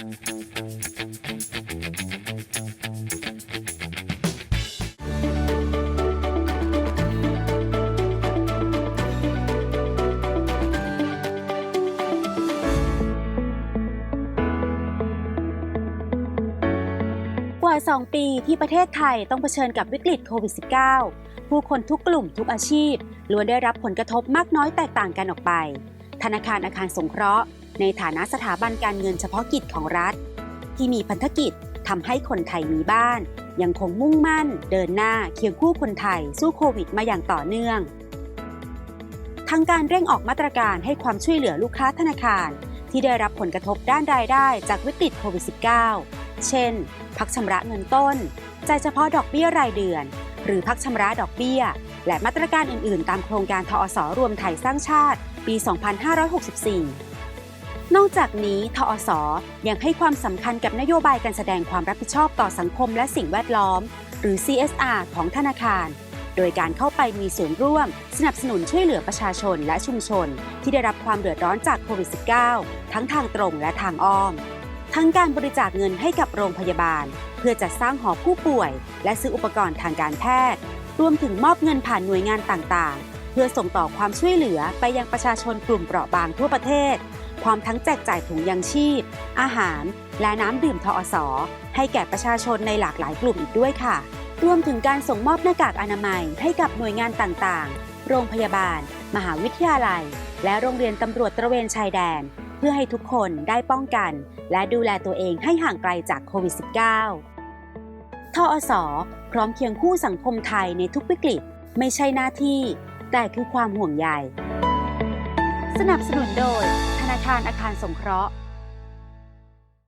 กว่า 2 ปีที่ประเทศไทยต้องเผชิญกับวิกฤตโควิด -19 ผู้คนทุกกลุ่มทุกอาชีพล้วนได้รับผลกระทบมากน้อยแตกต่างกันออกไป ธนาคารอาคารสงเคราะห์ ในฐานะสถาบันการเงินเฉพาะกิจของรัฐ ที่มีพันธกิจทำให้คนไทยมีบ้าน ยังคงมุ่งมั่น เดินหน้าเคียงคู่คนไทยสู้โควิดมาอย่างต่อเนื่องทางการเร่งออกมาตรการให้ความช่วยเหลือลูกค้าธนาคาร ที่ได้รับผลกระทบด้านรายได้จากวิกฤตโควิด -19 เช่น พักชำระเงินต้นจ่ายเฉพาะดอกเบี้ยรายเดือน หรือพักชำระดอกเบี้ย และมาตรการอื่น ๆ ตามโครงการทอสรวมไทยสร้างชาติ ปี 2564 นอกจากนี้ทอสยังให้ความสำคัญกับนโยบายการแสดงความรับผิดชอบต่อสังคมและสิ่งแวดล้อม หรือ CSR ของธนาคาร โดยการเข้าไปมีส่วนร่วม สนับสนุนช่วยเหลือประชาชนและชุมชน ที่ได้รับความเดือดร้อนจากโควิด -19 ทั้งทางตรงและทางอ้อมทั้งการบริจาคเงินให้กับโรงพยาบาล เพื่อจัดสร้างหอผู้ป่วย และซื้ออุปกรณ์ทางการแพทย์ รวมถึงมอบเงินผ่านหน่วยงานต่างๆ เพื่อส่งต่อความช่วยเหลือไปยังประชาชนกลุ่มเปราะบางทั่วประเทศ พร้อมทั้งแจกจ่ายถุงยังชีพ อาหาร และน้ำดื่มทอสให้แก่ประชาชนในหลากหลายกลุ่มอีกด้วยค่ะ รวมถึงการส่งมอบหน้ากากอนามัยให้กับหน่วยงานต่างๆ โรงพยาบาล มหาวิทยาลัย และโรงเรียนตำรวจตระเวนชายแดน เพื่อให้ทุกคนได้ป้องกัน และดูแลตัวเองให้ห่างไกลจากโควิด -19 ทอสพร้อมเคียงคู่สังคมไทยในทุกวิกฤต ไม่ใช่หน้าที่ แต่คือความห่วงใย สนับสนุนโดย ธนาคารอาคารสงเคราะห์